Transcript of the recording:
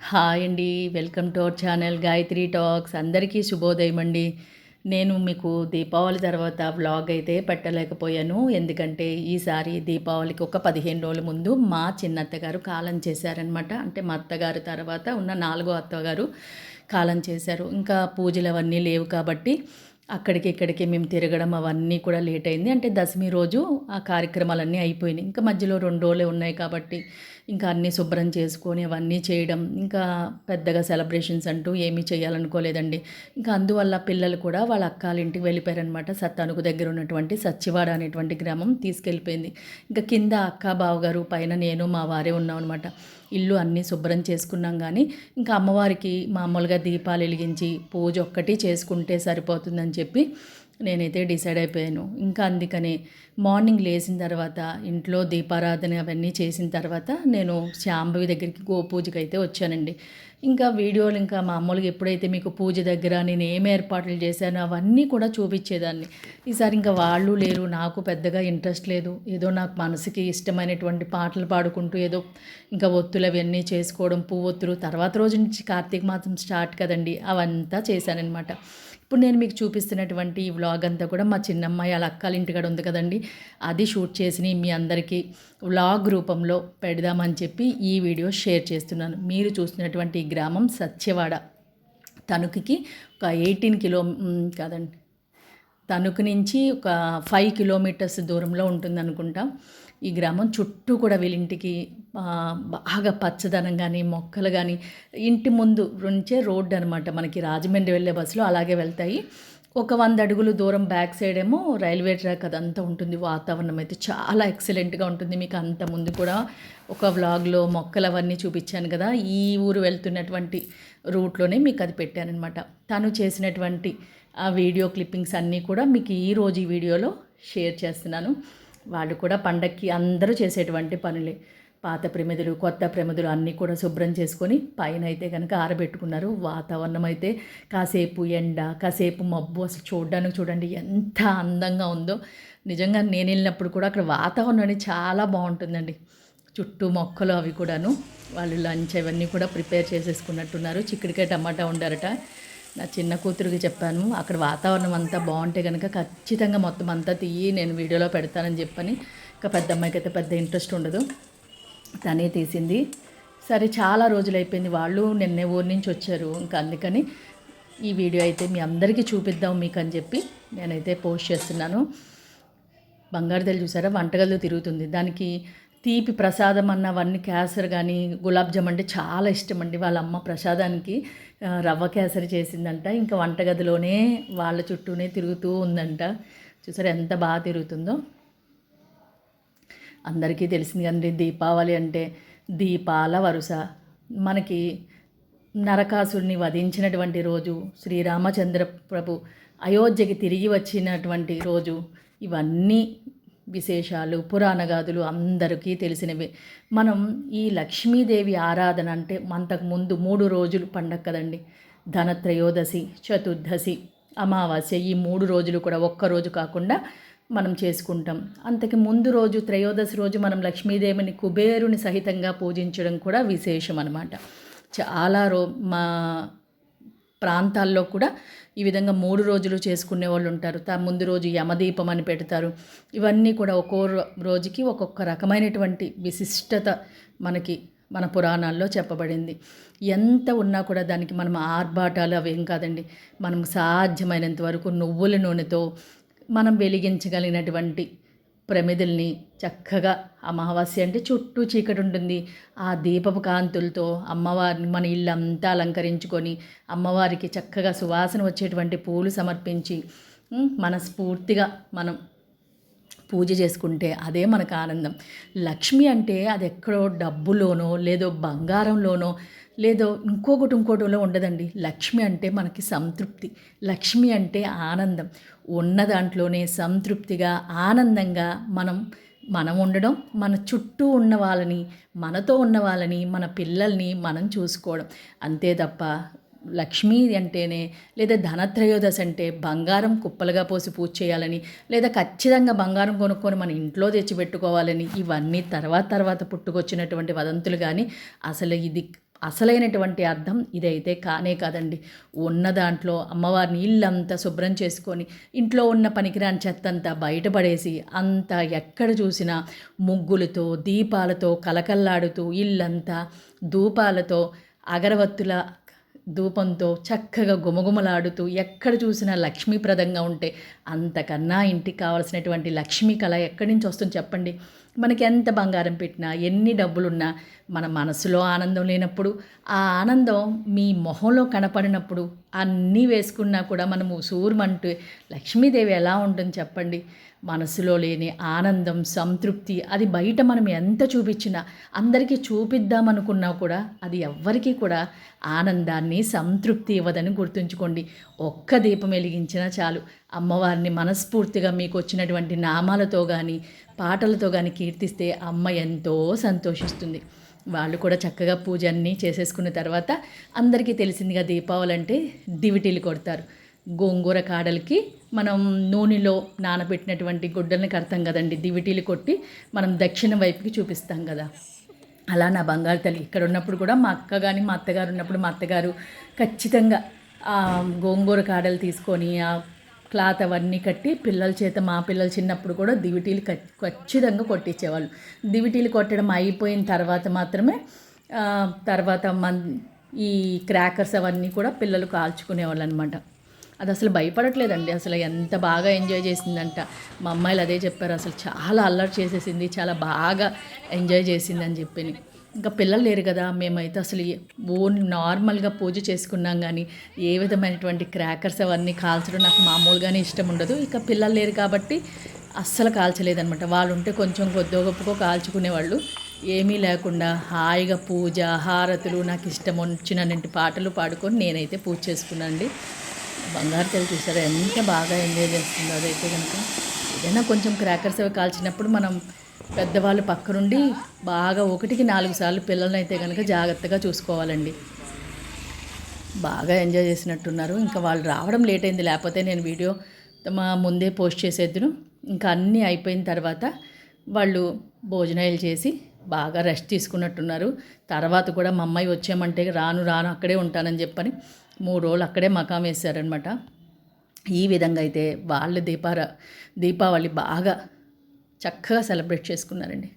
Hi అండి. Welcome to our channel Gayatri talks. అందరికీ శుభోదయం అండి. నేను మీకు దీపావళి తర్వాత వ్లాగ్ అయితే పెట్టలేకపోయాను. ఎందుకంటే ఈసారి దీపావళికి ఒక పదిహేను రోజుల ముందు మా చిన్నత్తగారు కాలం చేశారనమాట అంటే మా అత్తగారు తర్వాత ఉన్న నాలుగో అత్తగారు కాలం చేశారు. ఇంకా పూజలు అవన్నీ లేవు కాబట్టి అక్కడికి ఇక్కడికి మేము తిరగడం అవన్నీ కూడా లేట్ అయింది. అంటే దశమి రోజు ఆ కార్యక్రమాలన్నీ అయిపోయినాయి. ఇంకా మధ్యలో రెండు రోజులే ఉన్నాయి కాబట్టి ఇంకా అన్నీ శుభ్రం చేసుకొని అవన్నీ చేయడం ఇంకా పెద్దగా సెలబ్రేషన్స్ అంటూ ఏమీ చేయాలనుకోలేదండి. ఇంకా అందువల్ల పిల్లలు కూడా వాళ్ళ అక్కాల ఇంటికి వెళ్ళిపోయారనమాట సత్తానుకు దగ్గర ఉన్నటువంటి సచ్చివాడ అనేటువంటి గ్రామం తీసుకెళ్ళిపోయింది. ఇంకా కింద అక్క బావగారు పైన నేను మా వారే ఉన్నాం అనమాట ఇల్లు అన్నీ శుభ్రం చేసుకున్నాం కానీ ఇంకా అమ్మవారికి మామూలుగా దీపాలు వెలిగించి పూజ ఒక్కటి చేసుకుంటే సరిపోతుందని చెప్పి నేనైతే డిసైడ్ అయిపోయాను. ఇంకా అందుకనే మార్నింగ్ లేచిన తర్వాత ఇంట్లో దీపారాధన అవన్నీ చేసిన తర్వాత నేను శాంభవి దగ్గరికి గోపూజకి అయితే వచ్చానండి. ఇంకా వీడియోలు ఇంకా మామూలుగా ఎప్పుడైతే మీకు పూజ దగ్గర నేను ఏం ఏర్పాట్లు చేశానో అవన్నీ కూడా చూపించేదాన్ని. ఈసారి ఇంకా వాళ్ళు లేరు నాకు పెద్దగా ఇంట్రెస్ట్ లేదు. ఏదో నాకు మనసుకి ఇష్టమైనటువంటి పాటలు పాడుకుంటూ ఏదో ఇంకా ఒత్తులు అవన్నీ చేసుకోవడం పువ్వొత్తులు. తర్వాత రోజు నుంచి కార్తీక మాసం స్టార్ట్ కదండి అవంతా చేశానన్నమాట. ఇప్పుడు నేను మీకు చూపిస్తున్నటువంటి ఈ వ్లాగ్ అంతా కూడా మా చిన్నమ్మాయి వాళ్ళ అక్కల ఇంటికాడ ఉంది కదండి. అది షూట్ చేసి మీ అందరికీ వ్లాగ్ రూపంలో పెడదామని చెప్పి ఈ వీడియో షేర్ చేస్తున్నాను. మీరు చూస్తున్నటువంటి ఈ గ్రామం సత్యవాడ. తణుకుకి ఒక ఎయిటీన్ కిలో కాదండి. తణుకు నుంచి ఒక ఫైవ్ కిలోమీటర్స్ దూరంలో ఉంటుంది అనుకుంటా ఈ గ్రామం చుట్టూ కూడా వీళ్ళింటికి బాగా పచ్చదనం కానీ మొక్కలు కానీ ఇంటి ముందు నుంచే రోడ్డు అనమాట మనకి రాజమండ్రి వెళ్ళే బస్సులు అలాగే వెళ్తాయి. ఒక వంద అడుగులు దూరం బ్యాక్ సైడ్ ఏమో రైల్వే ట్రాక్ అదంతా ఉంటుంది. వాతావరణం అయితే చాలా ఎక్సలెంట్గా ఉంటుంది. మీకు అంత ముందు కూడా ఒక వ్లాగ్లో మొక్కలు అవన్నీ చూపించాను కదా. ఈ ఊరు వెళ్తున్నటువంటి రూట్లోనే మీకు అది పెట్టానమాట తను చేసినటువంటి ఆ వీడియో క్లిప్పింగ్స్ అన్నీ కూడా మీకు ఈ ఈ వీడియోలో షేర్ చేస్తున్నాను. వాళ్ళు కూడా పండక్కి అందరూ చేసేటువంటి పనులే. పాత ప్రమిదలు కొత్త ప్రమిదలు అన్నీ కూడా శుభ్రం చేసుకొని పైన అయితే కనుక ఆరబెట్టుకున్నారు. వాతావరణం అయితే కాసేపు ఎండ కాసేపు మబ్బు. అసలు చూడడానికి చూడండి ఎంత అందంగా ఉందో. నిజంగా నేను వెళ్ళినప్పుడు కూడా అక్కడ వాతావరణం అనేది చాలా బాగుంటుందండి. చుట్టూ మొక్కలు అవి కూడాను. వాళ్ళు లంచ్ అవన్నీ కూడా ప్రిపేర్ చేసేసుకున్నట్టున్నారు. చిక్కడికాయ టమాటా ఉండారట నా చిన్న కూతురికి చెప్పాను అక్కడ వాతావరణం అంతా బాగుంటే కనుక ఖచ్చితంగా మొత్తం అంతా తీయి నేను వీడియోలో పెడతానని చెప్పని. ఇంకా పెద్ద అమ్మాయికి అయితే పెద్ద ఇంట్రెస్ట్ ఉండదు. తనే తీసింది. సరే చాలా రోజులు అయిపోయింది వాళ్ళు నిన్నే ఊరి నుంచి వచ్చారు ఇంకా అందుకని ఈ వీడియో అయితే మీ అందరికీ చూపిద్దాం మీకు అని చెప్పి నేనైతే పోస్ట్ చేస్తున్నాను. బంగారుదలు చూసారా? వంటగదిలో తిరుగుతుంది. దానికి తీపి ప్రసాదం అన్నవన్నీ కేసరి కానీ గులాబ్ జామ్ అంటే చాలా ఇష్టం అండి వాళ్ళ అమ్మ ప్రసాదానికి. రవ్వ కేసరి చేసిందంట. ఇంకా వంటగదిలోనే వాళ్ళ చుట్టూనే తిరుగుతూ ఉందంట. చూసారు ఎంత బాగా తిరుగుతుందో. అందరికీ తెలిసింది కదండి దీపావళి అంటే దీపాల వరుస. మనకి నరకాసుడిని వధించినటువంటి రోజు శ్రీరామచంద్ర ప్రభు అయోధ్యకి తిరిగి వచ్చినటువంటి రోజు ఇవన్నీ విశేషాలు పురాణగాథలు అందరికీ తెలిసినవి. మనం ఈ లక్ష్మీదేవి ఆరాధన అంటే అంతకు ముందు మూడు రోజులు పండగ కదండి. ధనత్రయోదశి చతుర్దశి అమావాస్య ఈ మూడు రోజులు కూడా ఒక్క రోజు కాకుండా మనం చేసుకుంటాం. అంతకు ముందు రోజు త్రయోదశి రోజు మనం లక్ష్మీదేవిని కుబేరుని సహితంగా పూజించడం కూడా విశేషం అనమాట చాలా రో మా ప్రాంతాల్లో కూడా ఈ విధంగా మూడు రోజులు చేసుకునే వాళ్ళు ఉంటారు. ముందు రోజు యమదీపం అని పెడతారు. ఇవన్నీ కూడా ఒక్కో రోజుకి ఒక్కొక్క రకమైనటువంటి విశిష్టత మనకి మన పురాణాల్లో చెప్పబడింది. ఎంత ఉన్నా కూడా దానికి మనం ఆర్భాటాలు అవేం కాదండి. మనం సాధ్యమైనంత వరకు నువ్వుల నూనెతో మనం వెలిగించగలిగినటువంటి ప్రమిదల్ని చక్కగా అమావాస్య అంటే చుట్టూ చీకటి ఉంటుంది ఆ దీపపు కాంతులతో అమ్మవారిని మన ఇల్లంతా అలంకరించుకొని అమ్మవారికి చక్కగా సువాసన వచ్చేటువంటి పూలు సమర్పించి మనస్ఫూర్తిగా మనం పూజ చేసుకుంటే అదే మనకు ఆనందం. లక్ష్మి అంటే అది ఎక్కడో డబ్బులోనో లేదో బంగారంలోనో లేదో ఇంకొకటి ఇంకోటిలో ఉండదండి. లక్ష్మి అంటే మనకి సంతృప్తి. లక్ష్మి అంటే ఆనందం. ఉన్న దాంట్లోనే సంతృప్తిగా ఆనందంగా మనం మనం ఉండడం మన చుట్టూ ఉన్న వాళ్ళని మనతో ఉన్న వాళ్ళని మన పిల్లల్ని మనం చూసుకోవడం. అంతే తప్ప లక్ష్మీ అంటేనే లేదా ధనత్రయోదశి అంటే బంగారం కుప్పలుగా పోసి పూజ చేయాలని లేదా ఖచ్చితంగా బంగారం కొనుక్కొని మన ఇంట్లో తెచ్చిపెట్టుకోవాలని ఇవన్నీ తర్వాత తర్వాత పుట్టుకొచ్చినటువంటి వదంతులు కానీ అసలు ఇది అసలైనటువంటి అర్థం ఇదైతే కానే కాదండి. ఉన్న దాంట్లో అమ్మవారిని ఇల్లంతా శుభ్రం చేసుకొని ఇంట్లో ఉన్న పనికిరాని చెత్త అంతా బయటపడేసి అంతా ఎక్కడ చూసినా ముగ్గులతో దీపాలతో కలకల్లాడుతూ ఇల్లంతా ధూపాలతో అగరవత్తుల ధూపంతో చక్కగా గుమగుమలాడుతూ ఎక్కడ చూసినా లక్ష్మీప్రదంగా ఉంటే అంతకన్నా ఇంటికి కావాల్సినటువంటి లక్ష్మీ కళ ఎక్కడి నుంచి వస్తుంది చెప్పండి? మనకి ఎంత బంగారం పెట్టినా ఎన్ని డబ్బులున్నా మన మనసులో ఆనందం లేనప్పుడు ఆ ఆనందం మీ మొహంలో కనపడినప్పుడు అన్నీ వేసుకున్నా కూడా మనము సూర్మంటూ లక్ష్మీదేవి ఎలా ఉంటుంది చెప్పండి? మనసులో లేని ఆనందం సంతృప్తి అది బయట మనం ఎంత చూపించినా అందరికీ చూపిద్దామనుకున్నా కూడా అది ఎవ్వరికీ కూడా ఆనందాన్ని సంతృప్తి ఇవ్వదని గుర్తుంచుకోండి. ఒక్క దీపం వెలిగించినా చాలు. అమ్మవారిని మనస్ఫూర్తిగా మీకు వచ్చినటువంటి నామాలతో కానీ పాటలతో కానీ కీర్తిస్తే అమ్మ ఎంతో సంతోషిస్తుంది. వాళ్ళు కూడా చక్కగా పూజ అన్నీ చేసేసుకున్న తర్వాత అందరికీ తెలిసిందిగా దీపావళి అంటే దివిటీలు కొడతారు. గోంగూర కాడలకి మనం నూనెలో నానబెట్టినటువంటి గుడ్డల్ని కడతాం కదండి దివిటీలు కొట్టి మనం దక్షిణ వైపుకి చూపిస్తాం కదా. అలా నా బంగారు తల్లి ఇక్కడ ఉన్నప్పుడు కూడా మా అక్క కానీ మా అత్తగారు ఉన్నప్పుడు మా అత్తగారు ఖచ్చితంగా గోంగూర కాడలు తీసుకొని ఆ క్లాత్ అవన్నీ కట్టి పిల్లల చేత మా పిల్లలు చిన్నప్పుడు కూడా దివిటీలు ఖచ్చితంగా కొట్టించేవాళ్ళు. దివిటీలు కొట్టడం అయిపోయిన తర్వాత మాత్రమే తర్వాత మన్ ఈ క్రాకర్స్ అవన్నీ కూడా పిల్లలు కాల్చుకునేవాళ్ళు అనమాట అది అసలు భయపడట్లేదండి. అసలు ఎంత బాగా ఎంజాయ్ చేసిందంట. మా అమ్మాయిలు అదే చెప్పారు అసలు చాలా అల్లరి చేసేసింది చాలా బాగా ఎంజాయ్ చేసింది అని చెప్పి ఇంకా పిల్లలు లేరు కదా మేమైతే అసలు ఓన్ నార్మల్గా పూజ చేసుకున్నాం కానీ ఏ విధమైనటువంటి క్రాకర్స్ అవన్నీ కాల్చడం నాకు మామూలుగానే ఇష్టం ఉండదు. ఇక పిల్లలు లేరు కాబట్టి అస్సలు కాల్చలేదనమాట వాళ్ళు ఉంటే కొంచెం కొద్దో గొప్పకో కాల్చుకునేవాళ్ళు. ఏమీ లేకుండా హాయిగా పూజ హారతులు నాకు ఇష్టం వచ్చినటువంటి పాటలు పాడుకొని నేనైతే పూజ చేసుకున్నానండి. బంగారు తెలు చూసారా ఎంత బాగా ఎంజాయ్ చేస్తుందో అదైతే కనుక ఏదైనా కొంచెం క్రాకర్స్ అవి కాల్చినప్పుడు మనం పెద్దవాళ్ళు పక్కనుండి బాగా ఒకటికి నాలుగు సార్లు పిల్లల్ని అయితే కనుక జాగ్రత్తగా చూసుకోవాలండి. బాగా ఎంజాయ్ చేసినట్టున్నారు. ఇంకా వాళ్ళు రావడం లేట్ అయింది. లేకపోతే నేను వీడియో మా ముందే పోస్ట్ చేసేద్దును. ఇంకా అన్నీ అయిపోయిన తర్వాత వాళ్ళు భోజనాలు చేసి బాగా రెస్ట్ తీసుకున్నట్టున్నారు. తర్వాత కూడా మా అమ్మాయి వచ్చామంటే రాను రాను అక్కడే ఉంటానని చెప్పని మూడు రోజులు అక్కడే మకాం వేశారనమాట ఈ విధంగా అయితే వాళ్ళ దీపార దీపావళి బాగా చక్కగా సెలబ్రేట్ చేసుకున్నారండి.